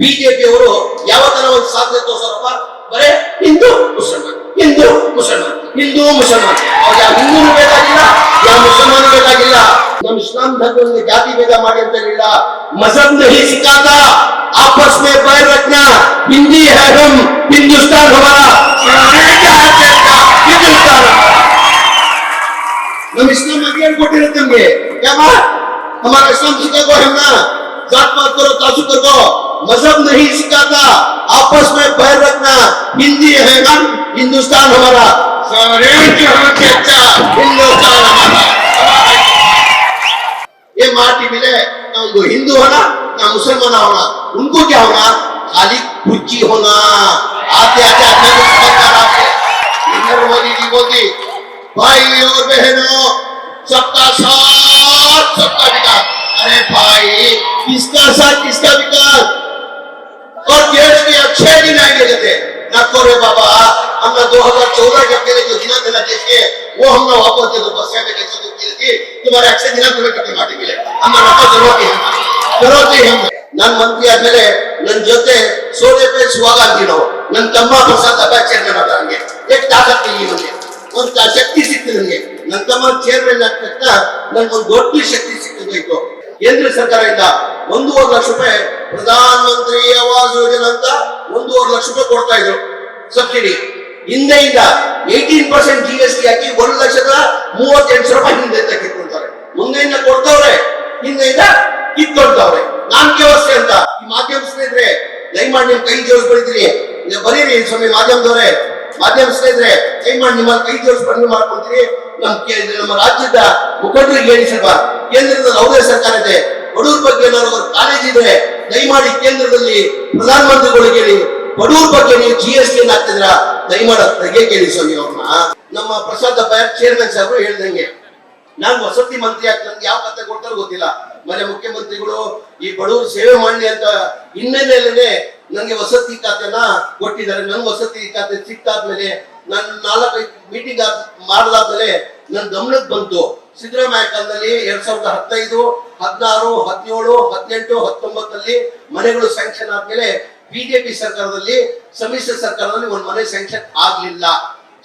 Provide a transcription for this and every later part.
ಬಿಜೆಪಿಯವರು ಯಾವ ತರ ಒಂದು ಸಾಧನೆ ತೋರ್ಸಾರಪ್ಪ ಬರೇ ಹಿಂದೂ ಮುಸಲ್ಮಾನ್ ಹಿಂದೂ ಮುಸಲ್ಮಾನ್ ಹಿಂದೂ ಮುಸಲ್ಮಾನ್ ಅವ್ರು ಯಾವ ಹಿಂದೂನು ಬೇಕಾಗಿಲ್ಲ ಯಾವ ಮುಸಲ್ಮಾನ್ ಬೇಕಾಗಿಲ್ಲ ನಮ್ಮ ಇಸ್ಲಾಂ ಧರ್ಮದಲ್ಲಿ ಜಾತಿ ಭೇದ ಮಾಡಿ ಅಂತ ಹೇಳಿಲ್ಲ ಮಜಹಬ್ नहीं सिखाता आपस में पैर रखना हिंदी है हम हिंदुस्तान हमारा क्या है क्या? हिंदुस्तान ನಮ್ಮ ಇಸ್ಲಾಂ ಅಧ್ಯಯನ ಕೊಟ್ಟಿರುತ್ತೆ ನಮ್ಗೆ ಯಾವ हमारा इस्लाम सिखा को है ना जात पात करो तासुब करो। मज़हब नहीं सिखाता। आपस में पैर रखना। हिंदी है हम हिंदुस्तान हमारा। सारे जहाँ से अच्छा हिंदुस्तान हमारा। ये माटी मिले, ना उनको हिंदू होना, ना मुसलमान होना। उनको क्या होना? खाली कुर्ची होना। आते आते को आते। नरेंद्र मोदी जी बोलती, भाई और बहनों, सबका साथ, सबका विकास। अरे भाई किसका साथ किसका विकास और देश में अच्छे दिन आएंगे कहते नको रे बाबा हमने 2014 के पहले जो दिना देना देश के वो हमने वापस दे दो बस में कैसे दुख की थी तुम्हारे अच्छे दिना तुम्हें कटे माटी मिले हमने नको जरूरत है जरूरत है हम ನನ್ನ ಮಂತ್ರಿ ಆದ್ಮೇಲೆ ನನ್ನ ಜೊತೆ ಸೋನೆ ಪೇ ಸುವಾಗ ಅಂತೀನೋ ನನ್ನ ತಮ್ಮ ಪ್ರಸಾದ್ ಅಬ್ಬ ಚೇರ್ಮನ್ ಆದ ಹಂಗೆ ಎಷ್ಟು ತಾಕತ್ತು ಈ ಮಂಗೆ ಒಂದು ಶಕ್ತಿ ಸಿಕ್ತು ನನಗೆ ನನ್ನ ತಮ್ಮ ಚೇರ್ಮನ್ ಆದ ತಕ್ಷಣ ನನ್ಗೊಂದು ದೊಡ್ಡ ಶಕ್ತಿ ಸಿಕ್ಕಿದ್ದು ಕೇಂದ್ರ ಸರ್ಕಾರದಿಂದ ಒಂದೂವರೆ ಲಕ್ಷ ರೂಪಾಯಿ ಪ್ರಧಾನ ಮಂತ್ರಿ ಆವಾಸ್ ಯೋಜನೆ ಅಂತ ಒಂದೂವರೆ ಲಕ್ಷ ರೂಪಾಯಿ ಕೊಡ್ತಾ ಇದ್ರು. Subsidy ಹಿಂದೆಯಿಂದ eighteen percent G S T ಹಾಕಿ ಒಂದು ಲಕ್ಷದ ಮೂವತ್ತೆಂಟು ಸಾವಿರ ರೂಪಾಯಿ ಹಿಂದೆ ಕಿತ್ಕೊಳ್ತಾರೆ ಮುಂದೆಯಿಂದ ಕೊಡ್ತವ್ರೆ, ಹಿಂದೆಯಿಂದ ಕಿತ್ಕೊಳ್ತಾವ್ರೆ ನಾನ್ ವ್ಯವಸ್ಥೆ ಅಂತ. ಈ ಮಾಧ್ಯಮ ಸ್ನೇಹಿತರೆ, ದಯಮಾಡಿ ನಿಮ್ ಕೈ ನೀವು ಬರೀರಿ ಸ್ವಾಮಿ ಮಾಧ್ಯಮದವ್ರೆ. ಮಾಧ್ಯಮ ಸ್ನೇಹಿತರೆ ದಯಮಾಡಿ ನಿಮ್ಮ ಕೈ ಜೋಡಿಸ್ ಬಂದು ಮಾಡ್ಕೊಳ್ತೀರಿ? ನಮ್ ಕೇ- ನಮ್ಮ ರಾಜ್ಯದ ಮುಖಂಡರಿಗೆ ಹೇಳಿ ಸ್ವಲ್ಪ. ಕೇಂದ್ರದಲ್ಲಿ ಸರ್ಕಾರ ಇದೆ, ಬಡವ್ರ ಬಗ್ಗೆ ಏನಾದ್ರು ಕಾಲೇಜ್ ಇದೆ ದಯಮಾಡಿ ಕೇಂದ್ರದಲ್ಲಿ ಪ್ರಧಾನಮಂತ್ರಿಗಳಿಗೆ ಕೇಳಿ ಬಡವ್ರ ಬಗ್ಗೆ ನೀವು ಜಿ ಎಸ್ ಟಿ ಹಾಕ್ತಿದ್ರ ದಯಮಾಡಿ ಕೇಳಿ ಸ್ವಾಮಿ ಅವ್ರನ್ನ. ನಮ್ಮ ಪ್ರಸಾದ್ ಅಪ್ಪ ಚೇರ್ಮನ್ ಸಾಹೇಬರು ಹೇಳ್ದಂಗೆ, ನಾನು ವಸತಿ ಮಂತ್ರಿ ಆಗ್ತದೆ ನನ್ಗೆ ಯಾವ ಕತೆ ಕೊಡ್ತಾರೋ ಗೊತ್ತಿಲ್ಲ. ಮನೆ ಮುಖ್ಯಮಂತ್ರಿಗಳು, ಈ ಬಡವರು ಸೇವೆ ಮಾಡಲಿ ಅಂತ ಹಿನ್ನೆಲೆಯಲ್ಲೇ ನನಗೆ ವಸತಿ ಖಾತೆನ ಕೊಟ್ಟಿದ್ದಾರೆ. ನನ್ನ ವಸತಿ ಖಾತೆ ಸಿಕ್ಕಾದ್ಮೇಲೆ ನಾನು ನಾಲ್ಕೈದು ಮೀಟಿಂಗ್ ಮಾಡಿದಾದ್ಮೇಲೆ ನನ್ನ ಗಮನಕ್ಕೆ ಬಂತು. ಸಿದ್ದರಾಮಯ್ಯ ಕಾಲದಲ್ಲಿ ಎರಡ್ ಸಾವಿರದ ಹದಿನೈದು, ಹದಿನಾರು, ಹದಿನೇಳು, ಹದಿನೆಂಟು, ಹತ್ತೊಂಬತ್ತಲ್ಲಿ ಮನೆಗಳು ಸ್ಯಾಂಕ್ಷನ್ ಆದ್ಮೇಲೆ ಬಿಜೆಪಿ ಸರ್ಕಾರದಲ್ಲಿ, ಸಮ್ಮಿಶ್ರ ಸರ್ಕಾರದಲ್ಲಿ ಒಂದು ಮನೆ ಸ್ಯಾಂಕ್ಷನ್ ಆಗ್ಲಿಲ್ಲ.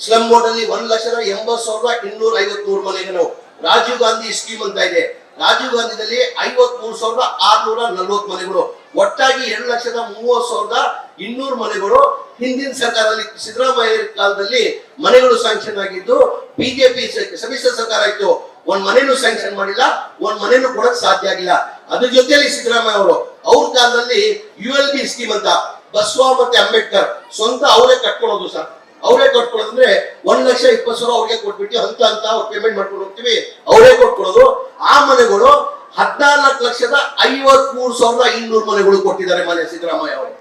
ಸ್ಲಮ್ ಬೋರ್ಡ್ ಅಲ್ಲಿ ಒಂದ್ ಲಕ್ಷದ ಎಂಬತ್ ಸಾವಿರದ ಇನ್ನೂರ ಐವತ್ಮೂರು ಮನೆಗಳು ರಾಜೀವ್ ಗಾಂಧಿ ಸ್ಕೀಮ್ ಅಂತ ಇದೆ. ರಾಜೀವ್ ಗಾಂಧಿದಲ್ಲಿ ಐವತ್ ಮೂರು ಸಾವಿರದ ಆರ್ನೂರ ನಲ್ವತ್ ಮನೆಗಳು. ಒಟ್ಟಾಗಿ ಎರಡು ಲಕ್ಷದ ಮೂವತ್ತು ಸಾವಿರದ ಇನ್ನೂರು ಮನೆಗಳು ಹಿಂದಿನ ಸರ್ಕಾರದಲ್ಲಿ ಸಿದ್ದರಾಮಯ್ಯ ಕಾಲದಲ್ಲಿ ಮನೆಗಳು ಸ್ಯಾಂಕ್ಷನ್ ಆಗಿದ್ದು ಬಿಜೆಪಿ ಸಮ್ಮಿಶ್ರ ಸರ್ಕಾರ ಇತ್ತು. ಒಂದ್ ಮನೇನು ಸ್ಯಾಂಕ್ಷನ್ ಮಾಡಿಲ್ಲ, ಒಂದ್ ಮನೆನೂ ಕೊಡಕ್ ಸಾಧ್ಯ ಆಗಿಲ್ಲ. ಅದ್ರ ಜೊತೆಯಲ್ಲಿ ಸಿದ್ದರಾಮಯ್ಯ ಅವರು, ಅವ್ರ ಕಾಲದಲ್ಲಿ ಯು ಎಲ್ ಬಿ ಸ್ಕೀಮ್ ಅಂತ, ಬಸವ ಮತ್ತೆ ಅಂಬೇಡ್ಕರ್ ಸ್ವಂತ ಅವರೇ ಕಟ್ಕೊಳ್ಳೋದು ಸರ್. ಅವರೇ ಕಟ್ಕೊಳ್ಳೋದಂದ್ರೆ ಒಂದ್ ಲಕ್ಷ ಇಪ್ಪತ್ತು ಸಾವಿರ ಅವ್ರಿಗೆ ಕೊಟ್ಬಿಟ್ಟು ಹಂತ ಅವ್ರು ಪೇಮೆಂಟ್ ಮಾಡ್ಕೊಂಡು ಹೋಗ್ತೀವಿ. ಅವರೇ ಕೊಟ್ಕೊಳ್ಳೋದು ಆ ಮನೆಗಳು ಹದಿನಾಲ್ಕು ಲಕ್ಷದ ಐವತ್ ಮೂರು ಸಾವಿರದ ಇನ್ನೂರು ಮನೆಗಳು ಕೊಟ್ಟಿದ್ದಾರೆ ಮನೆ ಸಿದ್ದರಾಮಯ್ಯ ಅವರು.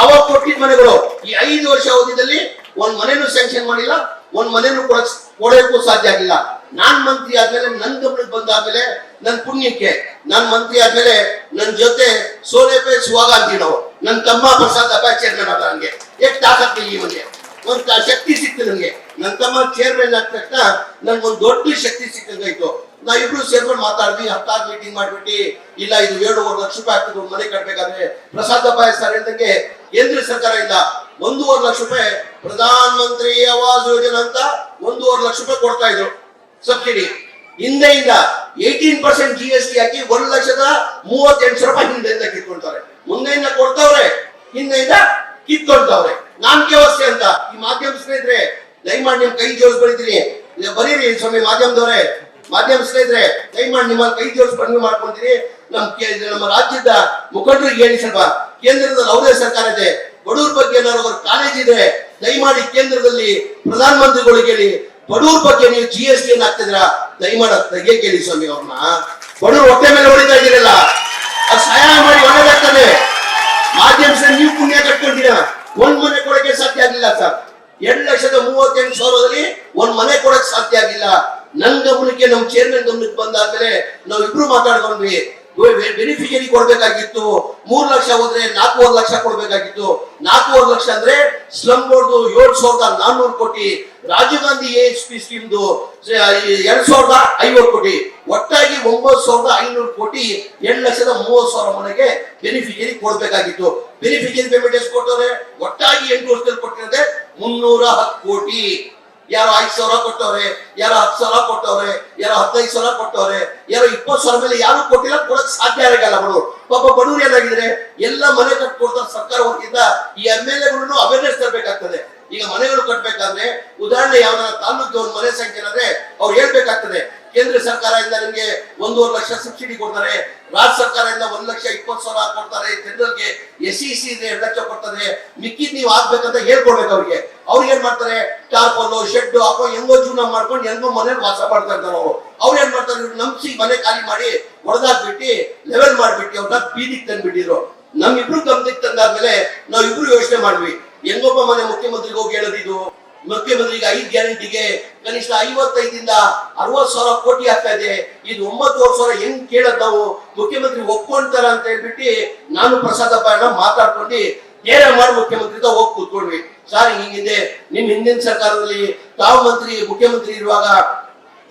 ಅವಾಗ ಕೊಟ್ಟಿದ್ದ ಮನೆಗಳು ಈ ಐದು ವರ್ಷ ಅವಧಿಯಲ್ಲಿ ಒಂದ್ ಮನೆನೂ ಸ್ಯಾಂಕ್ಷನ್ ಮಾಡಿಲ್ಲ, ಒಂದ್ ಮನೆನೂ ಕೊಡಕ್ ಕೊಡೋಕ್ಕೂ ಸಾಧ್ಯ ಆಗಿಲ್ಲ. ನಾನ್ ಮಂತ್ರಿ ಆದ್ಮೇಲೆ ನನ್ ಗಮನಕ್ಕೆ ಬಂದಾದ್ಮೇಲೆ ನನ್ ಪುಣ್ಯಕ್ಕೆ, ನಾನ್ ಮಂತ್ರಿ ಆದ್ಮೇಲೆ ನನ್ ಜೊತೆ ಸೋನೆಪೆ ಸುವಾಗ ಅಂತೀವಿ ನಾವು ನನ್ ತಮ್ಮ ಪ್ರಸಾದ್ ಅಪ್ಪ ಚೇರ್ಮನ್ ಆದ ನನ್ಗೆ ಎಷ್ಟು ತಾಕತ್ತು ಈ ಮನೆ ಒಂದ್ ಶಕ್ತಿ ಸಿಕ್ತು ನನಗೆ. ನನ್ ತಮ್ಮ ಚೇರ್ಮನ್ ಆದ ತಕ್ಷಣ ನನ್ಗೊಂದು ದೊಡ್ಡ ಶಕ್ತಿ ಸಿಕ್ಕಂಗಾಯ್ತು ನಾವಿಬ್ರು ಸೇರ್ಕೊಂಡು ಮಾತಾಡಿದ್ವಿ ಹತ್ತಾರು ಮೀಟಿಂಗ್ ಮಾಡ್ಬಿಟ್ಟು, ಇಲ್ಲ, ಇದು ಏಳುವರೆ ಲಕ್ಷ ರೂಪಾಯಿ ಆಗ್ತದೆ, ಒಂದು ಮನೆ ಕಟ್ಬೇಕಾದ್ರೆ ಪ್ರಸಾದ್ ಅಪ್ಪ ಸರ್ ಹೇಳ್ದಂಗೆ ಕೇಂದ್ರ ಇಲ್ಲ. ಒಂದೂವರೆ ಲಕ್ಷ ರೂಪಾಯಿ ಪ್ರಧಾನ ಮಂತ್ರಿ ಆವಾಸ್ ಯೋಜನೆ ಅಂತ ಒಂದೂವರೆ ಲಕ್ಷ ರೂಪಾಯಿ ಕೊಡ್ತಾ ಇದ್ರು subsidy. ಹಿಂದೆಯಿಂದ eighteen percent G S T ಹಾಕಿ ಒಂದು ಲಕ್ಷದ ಮೂವತ್ತೆಂಟು ಸಾವಿರ ರೂಪಾಯಿ ಹಿಂದೆಯಿಂದ ಕಿತ್ಕೊಳ್ತಾರೆ ಮುಂದೆಯಿಂದ ಕೊಡ್ತಾವ್ರೆ, ಹಿಂದೆಯಿಂದ ಕಿತ್ಕೊಳ್ತಾವ್ರೆ ನಾನ್ ವ್ಯವಸ್ಥೆ ಅಂತ. ಈ ಮಾಧ್ಯಮ ಸ್ನೇಹಿತರೆ, ದಯಮಾಡಿ ನಿಮ್ ಕೈ ಜೋಡಿಸ್ ಬರೀತೀನಿ ನೀವು ಬರೀರಿ ಸ್ವಾಮಿ ಮಾಧ್ಯಮದವ್ರೆ. ಮಾಧ್ಯಮ ಸ್ನೇಹಿತರೆ, ದಯಮಾಡಿ ನಿಮ್ಮ ಕೈ ಜೋಡಿಸ್ ಬಂದು ಮಾಡ್ಕೊಂತೀನಿ ನಮ್ ಕೇ- ನಮ್ಮ ರಾಜ್ಯದ ಮುಖಂಡರಿಗೆ ಹೇಳಿ ಸ್ವಲ್ಪ. ಕೇಂದ್ರದಲ್ಲಿ ಅವರೇ ಸರ್ಕಾರ ಇದೆ. ಬಡವ್ರ ಬಗ್ಗೆ ಏನಾದ್ರು ಕಾಲೇಜ್ ಇದೆ ದಯಮಾಡಿ ಕೇಂದ್ರದಲ್ಲಿ ಪ್ರಧಾನ ಪ್ರಧಾನಮಂತ್ರಿಗಳಿಗೆ ಹೇಳಿ. ಬಡವ್ರ ಬಗ್ಗೆ ನೀವು ಜಿ ಎಸ್ ಟಿ ಹಾಕ್ತಿದ್ರ ದಯಮಾಡಿ ತಗೆ ಕೇಳಿ ಸ್ವಾಮಿ ಅವ್ರನ್ನ? ಬಡೂರ್ ಹೊಟ್ಟೆ ಮೇಲೆ ಹೊಡಿತಾ ಇದ್ದೀರಲ್ಲ. ಅದು ಸಹಾಯ ಮಾಡಿ ಒಳ್ಳೇದಾಗ್ತದೆ ಮಾಧ್ಯಮ ಸರ್ ನೀವು ಪುಣ್ಯ ಕಟ್ಕೊಂಡಿರ ಒಂದ್ ಮನೆ ಕೊಡಕ್ಕೆ ಸಾಧ್ಯ ಆಗಿಲ್ಲ ಸರ್. ಎರಡ್ ಲಕ್ಷದ ಮೂವತ್ತೆಂಟು ಸಾವಿರದಲ್ಲಿ ಒಂದ್ ಮನೆ ಕೊಡಕ್ ಸಾಧ್ಯ ಆಗಿಲ್ಲ. ನನ್ ಗಮನಕ್ಕೆ ನಮ್ ಚೇರ್ಮನ್ ಗಮನಕ್ಕೆ ಬಂದಾದ್ಮೇಲೆ ನಾವ್ ಇಬ್ರು ಮಾತಾಡ್ಕೊಂಡ್ವಿ. ಬೆನಿಫಿಷರಿ ಕೊಡ್ಬೇಕಾಗಿತ್ತು. ಮೂರ್ ಲಕ್ಷ ಹೋದ್ರೆ ನಾಲ್ಕೂವರೆ ಲಕ್ಷ ಕೊಡ್ಬೇಕಾಗಿತ್ತು. ನಾಲ್ಕೂವರೆ ಲಕ್ಷ ಅಂದ್ರೆ ಸ್ಲಮ್ ಬೋರ್ಡ್ ಏಳು ಸಾವಿರದ ನಾನ್ನೂರು ಕೋಟಿ. ರಾಜೀವ್ ಗಾಂಧಿ ಎಚ್ ಪಿ ಸ್ಕೀಮ್ದು ಎರಡ್ ಸಾವಿರದ ಐವತ್ತು ಕೋಟಿ, ಒಟ್ಟಾಗಿ ಒಂಬತ್ತು ಸಾವಿರದ ಐನೂರು ಕೋಟಿ ಎರಡು ಲಕ್ಷದ ಮೂವತ್ತು ಸಾವಿರ ಮನೆಗೆ ಬೆನಿಫಿಷರಿ ಕೊಡ್ಬೇಕಾಗಿತ್ತು. ಬೆನಿಫಿಷರಿ ಪೇಮೆಂಟ್ ಎಷ್ಟು ಕೊಟ್ಟವ್ರೆ? ಒಟ್ಟಾಗಿ ಎಂಟು ವರ್ಷದಲ್ಲಿ ಕೊಟ್ಟಿರೋದೆ ಮುನ್ನೂರ ಹತ್ತು ಕೋಟಿ. ಯಾರೋ ಐದು ಸಾವಿರ ಕೊಟ್ಟವ್ರೆ, ಯಾರೋ ಹತ್ತು ಸಾವಿರ ಕೊಟ್ಟವ್ರೆ, ಯಾರೋ ಹದಿನೈದು ಸಾವಿರ ಕೊಟ್ಟವ್ರೆ, ಯಾರೋ ಇಪ್ಪತ್ತು ಸಾವಿರ ಮೇಲೆ ಯಾರು ಕೊಟ್ಟಿಲ್ಲ ಕೊಡಕ್ ಸಾಧ್ಯ ಆಗಲ್ಲ ಬಡವರು ಪಾಪ ಬಡವರು ಏನಾಗಿದ್ರೆ ಎಲ್ಲ ಮನೆ ಕಟ್ಕೊಡ್ತಾರೆ ಸರ್ಕಾರ ಹೊರಗಿಂದ ಈ ಎಂ ಎಲ್ ಎಗಳನ್ನು ಅವೇರ್ನೆಸ್ ತರಬೇಕಾಗ್ತದೆ. ಈಗ ಮನೆಗಳು ಕಟ್ಟಬೇಕಾದ್ರೆ ಉದಾಹರಣೆ ಯಾವ್ದಾರ ತಾಲೂಕಿಗೆ ಒಂದು ಮನೆ ಸಂಖ್ಯೆ ಅಂದ್ರೆ ಅವ್ರು ಹೇಳ್ಬೇಕಾಗ್ತದೆ. ಕೇಂದ್ರ ಸರ್ಕಾರದಿಂದ ನಿಮ್ಗೆ ಒಂದೂವರೆ ಲಕ್ಷ ಸಬ್ಸಿಡಿ ಕೊಡ್ತಾರೆ, ರಾಜ್ಯ ಸರ್ಕಾರದಿಂದ ಒಂದ್ ಲಕ್ಷ ಇಪ್ಪತ್ತು ಸಾವಿರ ಕೊಡ್ತಾರೆ ಜನರಲ್ಗೆ ಎಸ್ ಸಿ ಸಿ ಇದೆ ಎರಡು ಲಕ್ಷ ಕೊಡ್ತಾರೆ, ಮಿಕ್ಕಿದ್ ನೀವು ಆಗ್ಬೇಕಂತ ಹೇಳ್ಕೊಡ್ಬೇಕು ಅವ್ರಿಗೆ. ಅವ್ರು ಏನ್ ಮಾಡ್ತಾರೆ, ಟಾರ್ಪಲ್ಲು ಶೆಡ್ ಹಾಕೋ, ಹೆಂಗೋ ಜೀವನ ಮಾಡ್ಕೊಂಡು ಹೆಂಗೋ ಮನೇಲಿ ವಾಸ ಮಾಡ್ತಾ ಇರ್ತಾರೆ ಅವರು. ಅವ್ರು ಏನ್ ಮಾಡ್ತಾರೆ ನಂಬಿಸಿ ಮನೆ ಖಾಲಿ ಮಾಡಿ ಹೊಡೆದಾಕ್ಬಿಟ್ಟು ಲೆವೆಲ್ ಮಾಡ್ಬಿಟ್ಟು ಅವ್ರನ್ನ ಬೀದಿಗೆ ತಂದ್ಬಿಟ್ಟಿದ್ರು. ನಮ್ಮಿಬ್ರು ಗಮನಕ್ಕೆ ತಂದಾದ್ಮೇಲೆ ನಾವ್ ಇಬ್ರು ಯೋಚನೆ ಮಾಡ್ವಿ ಹೆಂಗೊಬ್ಬ ಮನೆ ಮುಖ್ಯಮಂತ್ರಿಗೆ ಹೋಗಿ ಹೇಳೋದಿದು ಮುಖ್ಯಮಂತ್ರಿಗೆ ಐದು ಗ್ಯಾರಂಟಿಗೆ ಕನಿಷ್ಠ ಐವತ್ತೈದಿಂದ ಅರವತ್ ಸಾವಿರ ಕೋಟಿ ಆಗ್ತಾ ಇದೆ. ಇದು ಒಂಬತ್ತುವರೆ ಸಾವಿರ ಹೆಂಗ್ ಕೇಳದ್ ನಾವು? ಮುಖ್ಯಮಂತ್ರಿ ಒಪ್ಕೊಂತಾರ ಅಂತ ಹೇಳ್ಬಿಟ್ಟು ನಾನು ಪ್ರಸಾದ ಪಾಯಣ ಮಾತಾಡ್ಕೊಂಡು ಏನೇ ಮಾಡಿ ಮುಖ್ಯಮಂತ್ರಿ ಹೋಗಿ ಕೂತ್ಕೊಂಡ್ವಿ. ಸರ್, ಹಿಂಗಿದೆ. ನಿಮ್ ಹಿಂದಿನ ಸರ್ಕಾರದಲ್ಲಿ ತಾವು ಮಂತ್ರಿ, ಮುಖ್ಯಮಂತ್ರಿ ಇರುವಾಗ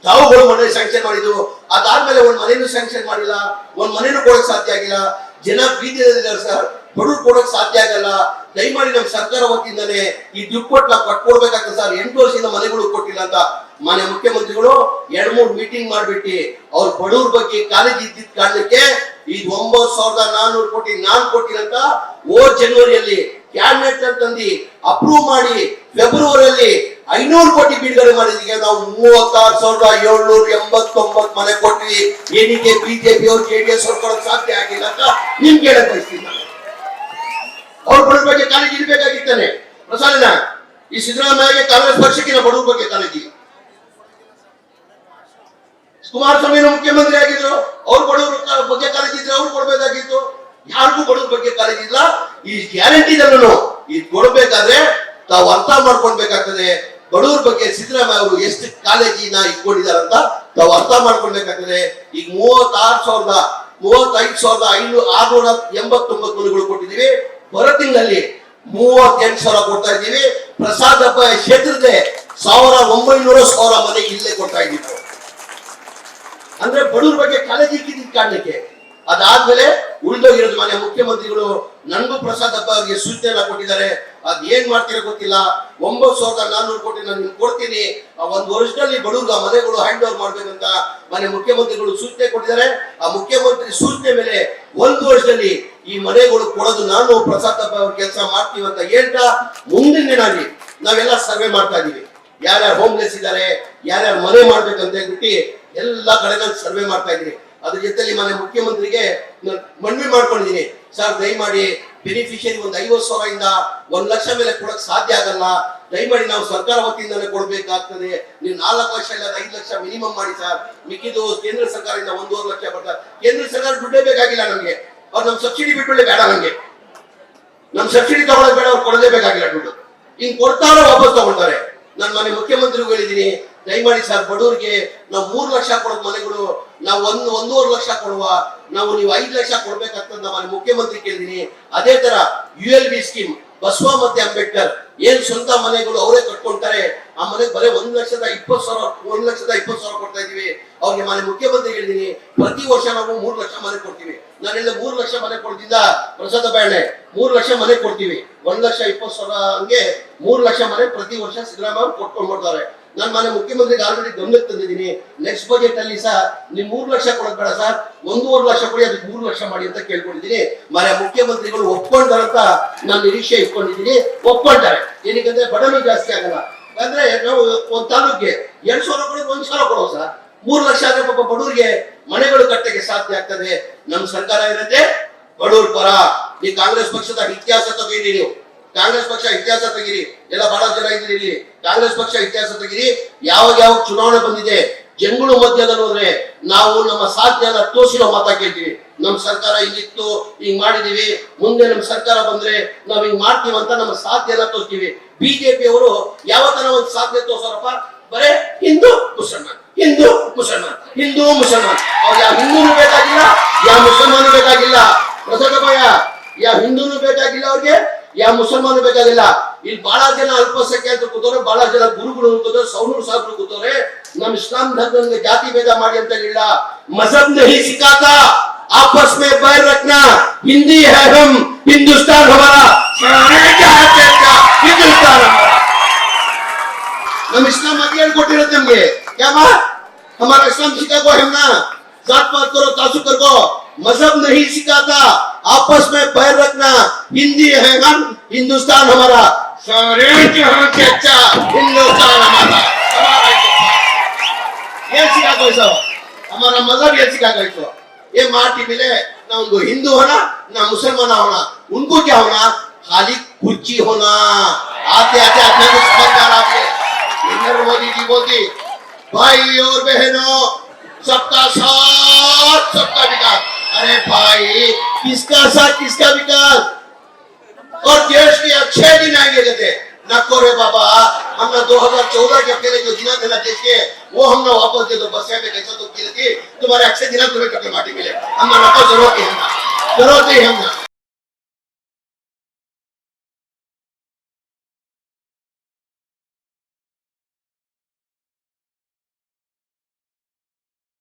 ತಾವುಗಳು ಮನೆ ಸ್ಯಾಂಕ್ಷನ್ ಮಾಡಿದ್ರು ಅದಾದ್ಮೇಲೆ ಒಂದ್ ಮನೇನು ಸ್ಯಾಂಕ್ಷನ್ ಮಾಡಿಲ್ಲ. ಒಂದ್ ಮನೇನು ಕೊಡಕ್ ಸಾಧ್ಯ ಆಗಿಲ್ಲ. ಜನ ಬೀದಿದ್ದಾರೆ ಸರ್. ಬಡವ್ರು ಕೊಡೋಕ್ ಸಾಧ್ಯ ಆಗಲ್ಲ. ದಯಮಾಡಿ ನಮ್ ಸರ್ಕಾರ ವತಿಯಿಂದಾನೆ ಈ ಕೊಟ್ಟು ನಾವು ಕಟ್ಕೊಡ್ಬೇಕಾಗ್ತದೆ ಸರ್. ಎಂಟು ವರ್ಷದಿಂದ ಮನೆಗಳು ಕೊಟ್ಟಿಲ್ಲ ಅಂತ ಮಾನ್ಯ ಮುಖ್ಯಮಂತ್ರಿಗಳು ಎರಡ್ ಮೂರ್ ಮೀಟಿಂಗ್ ಮಾಡ್ಬಿಟ್ಟು ಅವ್ರ ಬಡವ್ರ ಬಗ್ಗೆ ಕಾಲೇಜ್ ಇದ್ದಿದ್ ಕಾರಣಕ್ಕೆ ಇದು ಒಂಬತ್ತು ಸಾವಿರದ ನಾನೂರು ಕೋಟಿ ನಾನ್ ಕೊಟ್ಟಿರಂತ ಓ ಜನವರಿಯಲ್ಲಿ ಕ್ಯಾಬಿನೆಟ್ ತಂದು ಅಪ್ರೂವ್ ಮಾಡಿ ಫೆಬ್ರವರಿಯಲ್ಲಿ ಐನೂರು ಕೋಟಿ ಬಿಡುಗಡೆ ಮಾಡಿದೀಗ ನಾವು ಮೂವತ್ತಾರು ಸಾವಿರದ ಏಳ್ನೂರ ಎಂಬತ್ತೊಂಬತ್ತು ಮನೆ ಕೊಟ್ವಿ. ಏನಕ್ಕೆ ಬಿಜೆಪಿ ಅವ್ರು ಜೆಡಿಎಸ್ ಅವ್ರು ಕೊಡೋಕ್ ಸಾಧ್ಯ ಆಗಿಲ್ಲ ಅಂತ ನಿಮ್ಗೆ ಹೇಳಕ್ ಬಯಸ್ತೀನಿ. ಅವ್ರ ಬಗ್ಗೆ ಕಾಳಜಿ ಇರ್ಬೇಕಾಗಿತ್ತಾನೆ ಪ್ರಸಾದನ ಈ ಸಿದ್ದರಾಮಯ್ಯಗೆ ಕಾಂಗ್ರೆಸ್ ಪಕ್ಷಕ್ಕಿನ ಬಡವ್ರ ಬಗ್ಗೆ ಕಾಳಜಿ ಕುಮಾರಸ್ವಾಮಿನ ಮುಖ್ಯಮಂತ್ರಿ ಆಗಿದ್ರು, ಅವ್ರು ಬಡವ್ರ ಬಗ್ಗೆ ಕಾಳಜಿ ಇದ್ರೆ ಅವ್ರು ಕೊಡ್ಬೇಕಾಗಿತ್ತು. ಯಾರಿಗೂ ಬಡವ್ರ ಬಗ್ಗೆ ಕಾಳಜಿ ಇಲ್ಲ. ಈ ಗ್ಯಾರಂಟಿದಲ್ಲೂ ಇದು ಕೊಡ್ಬೇಕಾದ್ರೆ ತಾವು ಅರ್ಥ ಮಾಡ್ಕೊಳ್ಬೇಕಾಗ್ತದೆ. ಬಡವ್ರ ಬಗ್ಗೆ ಸಿದ್ದರಾಮಯ್ಯ ಅವರು ಎಷ್ಟು ಕಾಳಜಿನ ಇಟ್ಕೊಂಡಿದಾರಂತ ತಾವು ಅರ್ಥ ಮಾಡ್ಕೊಳ್ಬೇಕಾಗ್ತದೆ. ಈಗ ಮೂವತ್ತಾರು ಸಾವಿರದ, ಮೂವತ್ತೈದು ಸಾವಿರದ ಐನೂರ ಆರ್ನೂರ ಎಂಬತ್ತೊಂಬತ್ತು ಮನೆಗಳು ಕೊಟ್ಟಿದೀವಿ ಬರೋ ತಿಂಗಳಲ್ಲಿ ಮೂವತ್ತೆಂಟು ಸಾವಿರ ಕೊಡ್ತಾ ಇದ್ದೀವಿ. ಪ್ರಸಾದ್ ಕ್ಷೇತ್ರದೇ ಸಾವಿರ ಒಂಬೈನೂರ ಸಾವಿರ ಮನೆ ಇಲ್ಲೇ ಕೊಡ್ತಾ ಇದ್ದೀವಿ. ಅಂದ್ರೆ ಬಡವ್ರ ಬಗ್ಗೆ ಕಾಳಜಿ ಇಕ್ಕಿದ್ದ ಕಾರಣಕ್ಕೆ. ಅದಾದ್ಮೇಲೆ ಉಳಿದೋಗಿರೋದು ಮನೆ ಮುಖ್ಯಮಂತ್ರಿಗಳು ನನಗೂ ಪ್ರಸಾದ್ ಹಬ್ಬಗೆ ಸೂಚನೆ ಕೊಟ್ಟಿದ್ದಾರೆ. ಅದ್ ಏನ್ ಮಾಡ್ತೀರ ಗೊತ್ತಿಲ್ಲ. ಒಂಬತ್ತು ಸಾವಿರದ ನಾನ್ನೂರು ಕೋಟಿ ನಾನು ನಿಮ್ಗೆ ಕೊಡ್ತೀನಿ. ಆ ಒಂದು ವರ್ಷದಲ್ಲಿ ಬಡವ್ರಿಗೆ ಆ ಮನೆಗಳು ಹ್ಯಾಂಡ್ ಓವರ್ ಮಾಡ್ಬೇಕಂತ ಮನೆ ಮುಖ್ಯಮಂತ್ರಿಗಳು ಸೂಚನೆ ಕೊಟ್ಟಿದ್ದಾರೆ. ಆ ಮುಖ್ಯಮಂತ್ರಿ ಸೂಚನೆ ಮೇಲೆ ಒಂದು ವರ್ಷದಲ್ಲಿ ಈ ಮನೆಗಳು ಕೊಡೋದು ನಾನು ಪ್ರಸಾದ್ ಅವ್ರ ಕೆಲಸ ಮಾಡ್ತೀವಿ ಅಂತ ಹೇಳ್ತಾ ಮುಂದಿನ ದಿನಾಗಿ ನಾವೆಲ್ಲ ಸರ್ವೆ ಮಾಡ್ತಾ ಇದೀವಿ. ಯಾರ್ಯಾರು ಹೋಮ್ಲೆಸ್ ಇದ್ದಾರೆ, ಯಾರ್ಯಾರು ಮನೆ ಮಾಡ್ಬೇಕಂತ ಹೇಳ್ಬಿಟ್ಟು ಎಲ್ಲ ಕಡೆಗಳಲ್ಲಿ ಸರ್ವೆ ಮಾಡ್ತಾ ಇದ್ದೀನಿ ಅದ್ರ ಜೊತೆಲಿ ಮನೆ ಮುಖ್ಯಮಂತ್ರಿಗೆ ಮನ್ವಿ ಮಾಡ್ಕೊಂಡಿದ್ದೀನಿ ಸರ್, ದಯಮಾಡಿ ಬೆನಿಫಿಷಿಯರಿ ಒಂದು ಐವತ್ತು ಸಾವಿರದಿಂದ ಒಂದ್ ಲಕ್ಷ ಮೇಲೆ ಕೊಡಕ್ ಸಾಧ್ಯ ಆಗಲ್ಲ. ದಯಮಾಡಿ ನಾವು ಸರ್ಕಾರ ವತಿಯಿಂದಲೇ ಕೊಡ್ಬೇಕಾಗ್ತದೆ. ನೀವು ನಾಲ್ಕು ಲಕ್ಷ ಇಲ್ಲ, ಐದು ಲಕ್ಷ ಮಿನಿಮಮ್ ಮಾಡಿ ಸರ್. ಮಿಕ್ಕಿದ್ದು ಕೇಂದ್ರ ಸರ್ಕಾರದಿಂದ ಒಂದೂವರೆ ಲಕ್ಷ ಬರ್ತಾರೆ ಕೇಂದ್ರ ಸರ್ಕಾರ ದುಡ್ಡೇ ಬೇಕಾಗಿಲ್ಲ ನಮ್ಗೆ. ಅವ್ರು ನಮ್ ಸಬ್ಸಿಡಿ ಬಿಟ್ಬಿಡ್ಲಿ ಬೇಡ ನಂಗೆ. ನಮ್ ಸಬ್ಸಿಡಿ ತಗೊಳ್ಳೋದು ಬೇಡ, ಅವ್ರು ಕೊಡದೇ ಬೇಕಾಗಿಲ್ಲ ದುಡ್ಡು ಹಿಂಗ್ ಕೊಡ್ತಾರೋ ವಾಪಸ್ ತಗೊಳ್ತಾರೆ. ನಾನು ಮನೆ ಮುಖ್ಯಮಂತ್ರಿಗೂ ಹೇಳಿದೀನಿ, ದಯಮಾಡಿ ಸರ್, ಬಡವರಿಗೆ ನಾವು ಮೂರು ಲಕ್ಷ ಕೊಡೋ ಮನೆಗಳು, ನಾವು ಒಂದು, ಒಂದೂವರೆ ಲಕ್ಷ ಕೊಡುವ, ನಾವು ನೀವು ಐದು ಲಕ್ಷ ಕೊಡ್ಬೇಕಂತ ನಮ್ಮ ಮುಖ್ಯಮಂತ್ರಿ ಕೇಳಿದೀನಿ. ಅದೇ ತರ U L B scheme Basava ಮತ್ತೆ ಅಂಬೇಡ್ಕರ್ ಏನ್ ಸ್ವಂತ ಮನೆಗಳು ಅವರೇ ಕಟ್ಕೊಂತಾರೆ? ಆ ಮನೆಗೆ ಬರೀ ಒಂದ್ ಲಕ್ಷದ ಇಪ್ಪತ್ತು ಸಾವಿರ, ಒಂದ್ ಲಕ್ಷದ ಇಪ್ಪತ್ತು ಸಾವಿರ ಕೊಡ್ತಾ ಇದೀವಿ ಅವ್ರಿಗೆ ಮನೆ ಮುಖ್ಯಮಂತ್ರಿ ಹೇಳಿದೀನಿ, ಪ್ರತಿ ವರ್ಷ ನಾವು ಮೂರ್ ಲಕ್ಷ ಮನೆ ಕೊಡ್ತೀವಿ. ನಾನೆಲ್ಲ ಮೂರ್ ಲಕ್ಷ ಮನೆ ಕೊಡ್ತಿದ್ದ ಪ್ರಸಾದ ಬೇಳೆ ಮೂರ್ ಲಕ್ಷ ಮನೆ ಕೊಡ್ತೀವಿ. ಒಂದ್ ಲಕ್ಷ ಇಪ್ಪತ್ತು ಸಾವಿರ ಹಂಗೆ ಮೂರ್ ಲಕ್ಷ ಮನೆ ಪ್ರತಿ ವರ್ಷ ಸಿದ್ದರಾಮಯ್ಯ ಕೊಟ್ಕೊಂಡ್ಬಿಡ್ತಾರೆ. ನಾನು ಮನೆ ಮುಖ್ಯಮಂತ್ರಿಗೆ ಆಲ್ರೆಡಿ ಗಮನಕ್ಕೆ ತಂದಿದ್ದೀನಿ. ನೆಕ್ಸ್ಟ್ ಬಜೆಟ್ ಅಲ್ಲಿ ಸಹ ನೀವು ಮೂರು ಲಕ್ಷ ಕೊಡಕ್ ಬೇಡ ಸರ್. ಒಂದೂವರೆ ಲಕ್ಷ ಕೊಡಿ, ಅದಕ್ಕೆ ಮೂರು ಲಕ್ಷ ಮಾಡಿ ಅಂತ ಕೇಳ್ಕೊಂಡಿದ್ದೀನಿ. ಮನೆ ಮುಖ್ಯಮಂತ್ರಿಗಳು ಒಪ್ಕೊಂಡಾರಂತ ನಾನು ನಿರೀಕ್ಷೆ ಇಟ್ಕೊಂಡಿದ್ದೀನಿ. ಒಪ್ಕೊಂತಾರೆ ಏನಕ್ಕಂದ್ರೆ ಬಡವನು ಜಾಸ್ತಿ ಆಗಲ್ಲ. ಅಂದ್ರೆ ನಾವು ಒಂದ್ ತಾಲೂಕಿಗೆ ಎರಡ್ ಸಾವಿರ ಕೊಡೋದು, ಒಂದ್ ಸಾವಿರ ಕೊಡೋ ಸರ್. ಮೂರು ಲಕ್ಷ ಆದ್ರೆ ಪಾಪ ಬಡವರಿಗೆ ಮನೆಗಳು ಕಟ್ಟಕ್ಕೆ ಸಾಧ್ಯ ಆಗ್ತದೆ. ನಮ್ ಸರ್ಕಾರ ಇರುತ್ತೆ ಬಡವ್ರ ಪರ. ಈ ಕಾಂಗ್ರೆಸ್ ಪಕ್ಷದ ಇತಿಹಾಸ ತಗೊಂಡಿ ನೀವು. ಕಾಂಗ್ರೆಸ್ ಪಕ್ಷ ಇತಿಹಾಸ ತೆಗಿರಿ. ಎಲ್ಲ ಬಹಳ ಜನ ಇದ್ದೀರಿ ಇಲ್ಲಿ. ಕಾಂಗ್ರೆಸ್ ಪಕ್ಷ ಇತಿಹಾಸ ತೆಗಿರಿ. ಯಾವಾಗ ಯಾವಾಗ ಚುನಾವಣೆ ಬಂದಿದೆ, ಜಂಗುಳು ಮಧ್ಯದಲ್ಲಿ ಹೋದ್ರೆ ನಾವು ನಮ್ಮ ಸಾಧ್ಯನ ತೋರಿಸಿರೋ ಮಾತಾ ಕೇಳ್ತೀವಿ. ನಮ್ ಸರ್ಕಾರ ಹಿಂಗಿತ್ತು, ಹಿಂಗ್ ಮಾಡಿದೀವಿ. ಮುಂದೆ ನಮ್ ಸರ್ಕಾರ ಬಂದ್ರೆ ನಾವ್ ಹಿಂಗ್ ಮಾಡ್ತೀವಿ ಅಂತ ನಮ್ಮ ಸಾಧ್ಯನ ತೋರಿಸ್ತೀವಿ. ಬಿಜೆಪಿ ಅವರು ತರ ಒಂದು ಸಾಧ್ಯ ತೋರ್ಸೋರಪ್ಪ? ಬರೇ ಹಿಂದೂ ಮುಸಲ್ಮಾನ್ ಹಿಂದೂ ಮುಸಲ್ಮಾನ್ ಹಿಂದೂ ಮುಸಲ್ಮಾನ್. ಅವ್ರು ಯಾವ ಹಿಂದೂನು ಬೇಕಾಗಿಲ್ಲ ಯಾವ ಮುಸಲ್ಮಾನು ಬೇಕಾಗಿಲ್ಲ. ಪ್ರಸಾದ ಭಯ ಯಾವ ಹಿಂದೂನು ಬೇಕಾಗಿಲ್ಲ ಅವ್ರಿಗೆ? ಯಾವ ಮುಸಲ್ಮಾನು ಬೇಕಾಗಿಲ್ಲ ಇಲ್ಲಿ ಬಹಳ ಜನ ಅಲ್ಪಸಂಖ್ಯಾತರು ಕೂತವ್ರೆ ಬಹಳ ಜನ ಗುರುಗಳು ಕೂತವ್ರೆ ಸೌನೂರ್ ಸಾಹೇಬ್ರು ಕೂತವ್ರೆ ನಮ್ ಇಸ್ಲಾಂ ಧರ್ಮದ ಜಾತಿ ಭೇದ ಮಾಡಿ ಅಂತ ಇಲ್ಲ ಮಜಹಬ್ नहीं सिखाता आपस में बैर रखना हिंदी है हम हिंदुस्तान हमारा सारे जहां से अच्छा, हिंदुस्तान हमारा ನಮ್ ಇಸ್ಲಾಂ ಅದೇ ಹೇಳ್ಕೊಟ್ಟಿರೋದು ನಮ್ಗೆ ಯಾವ हमारा इस्लाम सिखा को है ना जात पात करो तासुब करो मज़हब नहीं सिखाता। आपस में पैर रखना। हिंदी है हम, हिंदुस्तान हमारा। सारे जहाँ से अच्छा हिंदुस्तान हमारा। ये सिखा को सब? हमारा मज़हब ये सिखा को ये माटी मिले, ना उनको हिंदू होना, ना मुसलमान होना। उनको क्या होना? खाली कुर्ची होना। आते आते अपने को समझदार आते। नरेंद्र मोदी जी बोलती, भाई और बहनों, सबका साथ, सबका विकास। अरे भाई, किसका साथ, किसका विकास? और देश के अच्छे दिन आएँगे कहते नको रे बाबा हमने 2014 के पहले जो दिना थे ना देश के, वो हमने वापस दे दो। बस में कैसा तो की तुम्हारे अच्छे दिन तुम्हें कभी माटी मिले। हमने नको ज़रूरत ही हमने ज़रूरत ही हमने